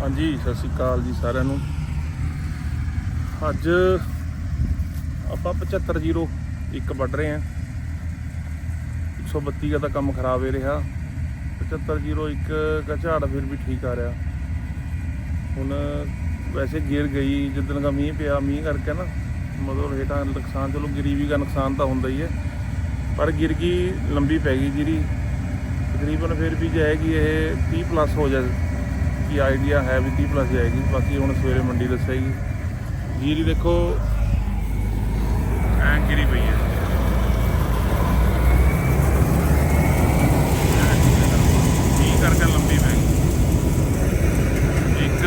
ਹਾਂਜੀ, ਸਤਿ ਸ਼੍ਰੀ ਅਕਾਲ ਜੀ ਸਾਰਿਆਂ ਨੂੰ। ਅੱਜ ਆਪਾਂ 7501 ਵੱਢ ਰਹੇ ਆਂ 132 ਦਾ ਤਾਂ ਕੰਮ ਖਰਾਬ ਹੀ ਰਿਹਾ। 7501 ਦਾ ਝਾੜ ਫਿਰ ਵੀ ਠੀਕ ਆ ਰਿਹਾ। ਹੁਣ ਵੈਸੇ ਗਿਰ ਗਈ, ਜਿੱਦਣ ਦਾ ਮੀਂਹ ਪਿਆ, ਮੀਂਹ ਕਰਕੇ ਨਾ ਮਤਲਬ ਹੇਠਾਂ ਨੁਕਸਾਨ, ਚਲੋ ਗਰੀਬੀ ਦਾ ਨੁਕਸਾਨ ਤਾਂ ਹੁੰਦਾ ਹੀ ਹੈ। ਪਰ ਗਿਰ ਗਈ, ਲੰਬੀ ਪੈ ਗਈ ਜਿਹੜੀ ਤਕਰੀਬਨ ਫਿਰ ਵੀ ਜਾਏਗੀ ਇਹ 30 ਪਲੱਸ ਹੋ ਜਾ ਕੀ ਆਈਡੀਆ ਹੈ ਵੀ 30 ਪਲੱਸ ਜਾਏਗੀ ਬਾਕੀ ਹੁਣ ਸਵੇਰੇ ਮੰਡੀ ਦੱਸੇਗੀ। ਜੀਰੀ ਦੇਖੋ, ਐਂ ਗਿਰੀ ਪਈ ਹੈ? ਮੀਂਹ ਕਰਕੇ ਲੰਬੀ ਪੈ ਗਈ? ਇੱਕ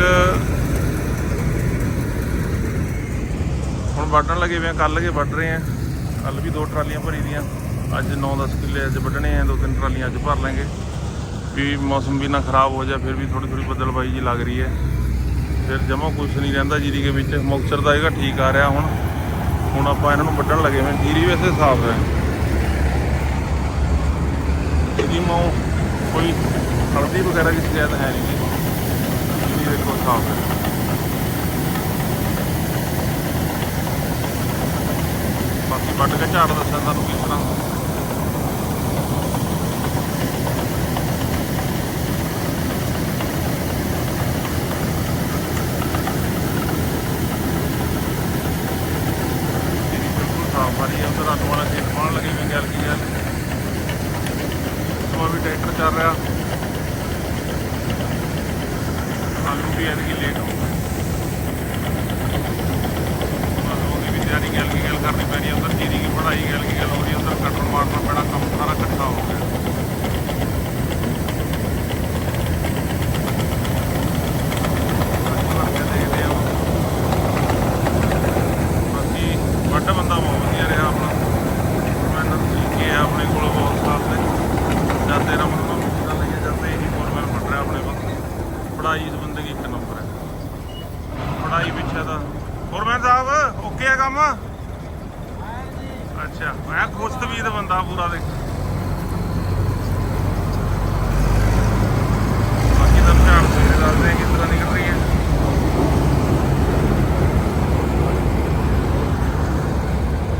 ਹੁਣ ਵੱਢਣ ਲੱਗੇ ਵੇ ਕੱਲ ਕੇ ਵੱਢ ਰਹੇ ਆ। ਕੱਲ ਵੀ ਦੋ ਟਰਾਲੀਆਂ ਭਰੀ ਦੀਆਂ। ਅੱਜ 9-10 ਕਿੱਲੇ ਅੱਜ ਵੱਢਣੇ ਆ, ਦੋ ਤਿੰਨ ਟਰਾਲੀਆਂ ਅੱਜ ਭਰ ਲਾਂਗੇ। ਵੀ ਮੌਸਮ ਵੀ ਨਾ ਖਰਾਬ ਹੋ ਜਾ ਫਿਰ ਵੀ ਥੋੜੀ ਥੋੜੀ ਬੱਦਲਬਾਈ ਜੀ ਲੱਗ ਰਹੀ ਹੈ। ਫਿਰ ਜਮਾ ਕੁਛ ਨਹੀਂ ਰਹਿੰਦਾ ਜੀਰੀ ਦੇ ਵਿੱਚ। ਮੁਕਤਸਰ ਦਾ ਹੈਗਾ, ਠੀਕ ਆ ਰਿਹਾ ਹੁਣ। ਹੁਣ ਆਪਾਂ ਇਹਨਾਂ ਨੂੰ ਵੱਢਣ ਲੱਗੇ ਹੋਏ ਜੀਰੀ ਵੈਸੇ ਸਾਫ਼ ਹੈ। ਇਹਦੀ ਮੋ ਕੋਈ ਹਲਦੀ ਵਗੈਰਾ ਦੀ ਸ਼ਿਕਾਇਤ ਹੈ ਨਹੀਂ। ਜੀਰੀ ਦੇਖੋ ਸਾਫ਼ ਹੈ। ਬਾਕੀ ਵੱਢ ਕੇ ਝਾੜ ਦੱਸਾਂ ਤੁਹਾਨੂੰ ਕਿਸ ਤਰ੍ਹਾਂ। ਬਿਲਕੁਲ ਸਾਫ਼ ਹੈ ਉਧਰ ਆਟੋ ਵਾਲਾ ਖੇਤ ਪਾਣ ਲੱਗੇ ਹੋਏ ਗੱਲ ਕੀ ਗੱਲ ਸਮਾਂ ਵੀ ਟਰੈਕਟਰ ਚੱਲ ਰਿਹਾ। ਆਲੂ ਵੀ ਐਤਕੀ ਲੇਟ ਹੋ ਗਏ। ਆਲੂ ਦੀ ਵੀ ਤਿਆਰੀ ਗੱਲ ਕੀ ਗੱਲ ਕਰਨੀ ਪੈਣੀ ਹੈ ਉਧਰ ਜੀਰੀ ਦੀ ਪੜਾਈ ਗੱਲ ਕੀ ਗੱਲ ਹੋ ਰਹੀ ਹੈ ਉਧਰ ਕਟਰ ਮਾਰਨਾ ਪੈਣਾ ਕੰਮ ਸਾਰਾ ਇਕੱਠਾ ਹੋ ਗਿਆ ਕਰਕੇ ਦੇਖਦੇ ਹਾਂ ਬਾਕੀ ਵੱਡਾ ਬੰਦਾ ਬਹੁਤ ਵਧੀਆ ਰਿਹਾ ਆਪਣਾ ਮੈਨੂੰ ਠੀਕ ਹੈ ਆਪਣੇ ਕੋਲ ਬਹੁਤ ਸਾਥ ਨੇ ਜਾਂਦੇ ਨਾ ਮੈਨੂੰ ਮੁਸ਼ਕਲ ਨਹੀਂ ਹੈ ਜਾਂਦੇ ਹੀ ਫੋਰਮੈਨ ਬਣ ਰਿਹਾ ਆਪਣੇ ਕੋਲ ਪੜਾਈ ਇਸ ਬੰਦੇ ਦੀ ਇੱਕ ਨੰਬਰ ਹੈ ਪੜਾਈ ਪਿੱਛੇ ਦਾ ਫੋਰਮੈਨ ਸਾਹਿਬ ਓਕੇ ਆ ਕੰਮ? ਅੱਛਾ ਮੈਂ ਖੁਸ਼ਤਵੀਦ ਬੰਦਾ ਪੂਰਾ ਦੇਖ।